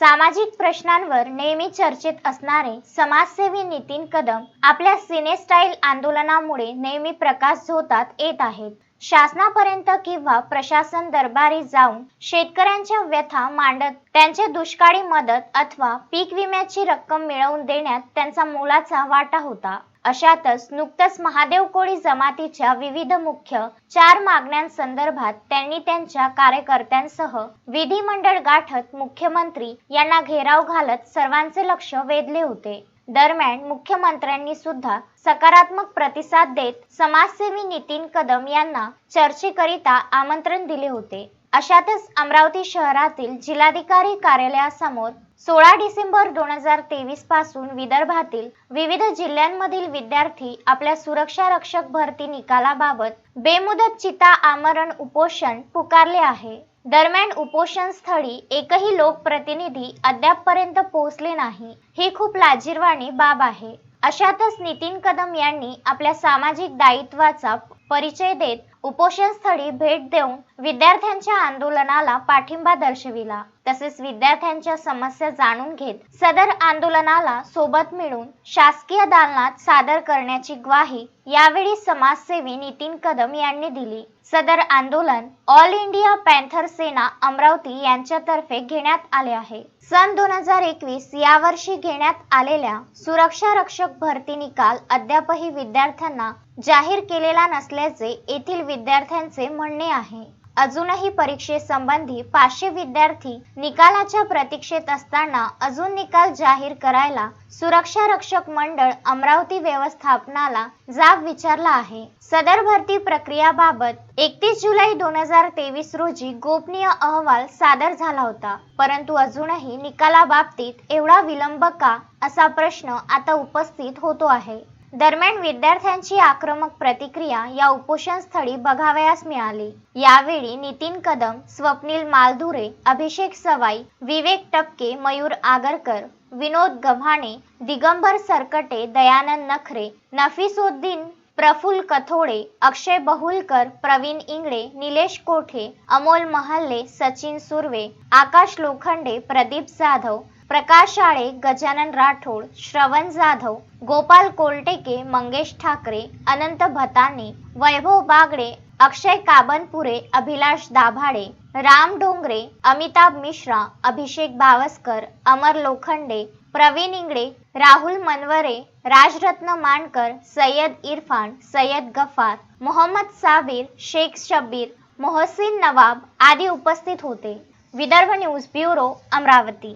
सामाजिक प्रश्नांवर नेहमी चर्चेत असणारे समाजसेवी नितीन कदम आपल्या सिनेस्टाईल आंदोलनामुळे नेहमी प्रकाश झोतात येत आहेत. शासनापर्यंत किंवा प्रशासन दरबारी जाऊन शेतकऱ्यांच्या व्यथा मांडत त्यांचे दुष्काळी मदत अथवा पीक विम्याची रक्कम मिळवून देण्यात त्यांचा मोलाचा वाटा होता. अशातच नुकतंच महादेव कोळी जमातीच्या विविध मुख्य चार मागण्यांसंदर्भात त्यांनी त्यांच्या कार्यकर्त्यांसह विधिमंडळ गाठत मुख्यमंत्री यांना घेराव घालत सर्वांचे लक्ष वेधले होते. दरम्यान मुख्यमंत्र्यांनी सुद्धा सकारात्मक प्रतिसाद देत समाजसेवी नितीन कदम यांना चर्चेकरिता आमंत्रण दिले होते. अशातच अमरावती शहरातील जिल्हाधिकारी कार्यालयासमोर सोळा डिसेंबर दोन हजार तेवीसपासून विदर्भातील विविध जिल्ह्यांमधील विद्यार्थी आपल्या सुरक्षा रक्षक भरती निकालाबाबत बेमुदत चिता आमरण उपोषण पुकारले आहे. दरम्यान उपोषण स्थळी एकही लोकप्रतिनिधी अद्यापपर्यंत पोहोचले नाही. ही खूप लाजिरवाणी बाब आहे. अशातच नितीन कदम यांनी आपल्या सामाजिक दायित्वाचा परिचय देत उपोषणस्थळी भेट देऊन विद्यार्थ्यांच्या आंदोलनाला पाठिंबा दर्शविला. तसेच विद्यार्थ्यांच्या समस्या जाणून घेत सदर आंदोलनाला सोबत मिळून शासकीय दालनात सादर करण्याची ग्वाही यावेळी समाजसेवी नितीन कदम यांनी दिली. सदर आंदोलन all India Panther Sena Amravati यांच्यातर्फे घेण्यात आले आहे. सन दोन हजार एकवीस या वर्षी घेण्यात आलेल्या सुरक्षा रक्षक भरती निकाल अद्यापही विद्यार्थ्यांना जाहीर केलेला नसल्याचे येथील विद्यार्थ्यांचे म्हणणे आहे. अजूनही परीक्षेसंबंधी पाचशे विद्यार्थी निकालाच्या प्रतीक्षेत असताना अजून निकाल जाहीर करायला सुरक्षा रक्षक मंडळ अमरावती व्यवस्थापनाला जाब विचारला आहे. सदर भरती प्रक्रियाबाबत एकतीस जुलै दोन हजार तेवीस रोजी गोपनीय अहवाल सादर झाला होता. परंतु अजूनही निकालाबाबतीत एवढा विलंब का? असा प्रश्न आता उपस्थित होतो आहे. दरम्यान विद्यार्थ्यांची आक्रमक प्रतिक्रिया या उपोषणस्थळी बघावयास मिळाली. यावेळी नितीन कदम स्वप्नील मालधुरे अभिषेक सवाई विवेक टपके मयूर आगरकर विनोद गव्हाणे दिगंबर सरकटे दयानंद नखरे नफिसुद्दीन प्रफुल्ल कथोडे अक्षय बहुलकर प्रवीण इंगळे निलेश कोठे अमोल महल्ले सचिन सुर्वे आकाश लोखंडे प्रदीप जाधव प्रकाश आळे गजानन राठोड श्रवण जाधव गोपाल कोलटेके मंगेश ठाकरे अनंत भताने वैभव बागडे अक्षय काबनपुरे अभिलाष दाभाडे राम डोंगरे अमिताभ मिश्रा अभिषेक बावस्कर अमर लोखंडे प्रवीण इंगळे राहुल मनवरे राजरत्न मानकर सय्यद इरफान सय्यद गफार मोहम्मद साबीर शेख शब्बीर मोहसिन नवाब आदी उपस्थित होते. Vidarbha news bureau Amravati.